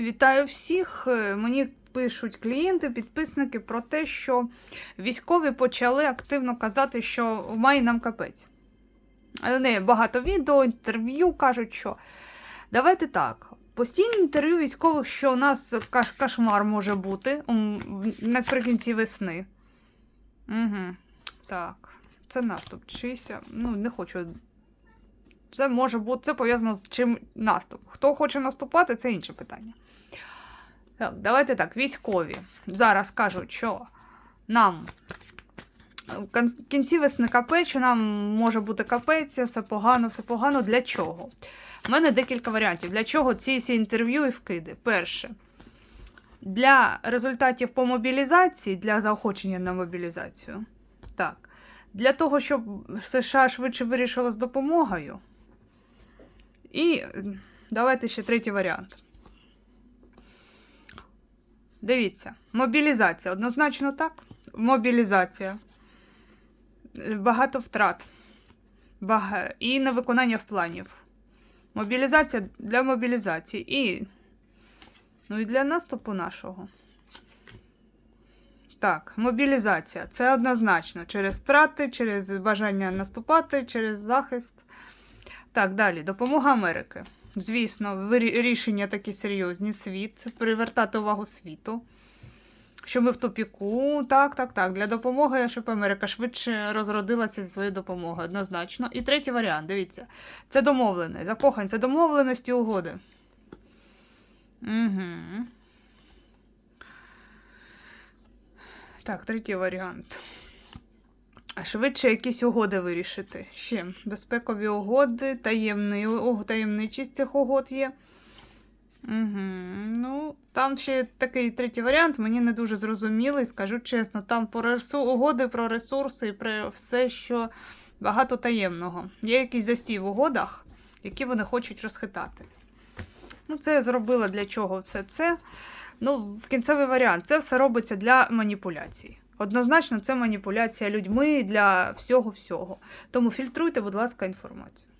Вітаю всіх. Е, Мені пишуть клієнти, підписники про те, що військові почали активно казати, що має нам капець. Не багато відео, інтерв'ю кажуть, що давайте так. Постійні інтерв'ю військових, що у нас каш- кошмар може бути наприкінці весни. Угу. Так, це наступ. Чийся. Ну, не хочу. Це може бути це пов'язано з чим наступ. Хто хоче наступати, це інше питання. Так, давайте так, військові. Зараз кажуть, що нам в кінці весни капець, що нам може бути капець, все погано, все погано. Для чого? У мене декілька варіантів. Для чого ці всі інтерв'ю і вкиди? Перше. Для результатів по мобілізації, для заохочення на мобілізацію. Так. Для того, щоб США швидше вирішило з допомогою. І давайте ще третій варіант. Дивіться, мобілізація. Однозначно так. Мобілізація. Багато втрат. Бага... І невиконання планів. Мобілізація для мобілізації. І. Ну і для наступу нашого. Так, мобілізація. Це однозначно. Через втрати, через бажання наступати, через захист. Так, далі. Допомога Америки. Звісно, рішення такі серйозні. Світ, привертати увагу світу. Що ми в тупіку. Так, так, так. Для допомоги, щоб Америка швидше розродилася зі своєю допомогою. Однозначно. І третій варіант, дивіться. Це домовленість. Закохань, це домовленості угоди. Угу. Так, третій варіант. А швидше якісь угоди вирішити. Ще безпекові угоди, таємний, о, таємничість цих угод є. Угу. Ну, там ще такий третій варіант, мені не дуже зрозумілий, скажу чесно. Там по ресу... угоди про ресурси і про все, що багато таємного. Є якийсь застій в угодах, які вони хочуть розхитати. Ну, це я зробила для чого все це. Ну, кінцевий варіант, це все робиться для маніпуляцій. Однозначно, це маніпуляція людьми для всього-всього. Тому фільтруйте, будь ласка, інформацію.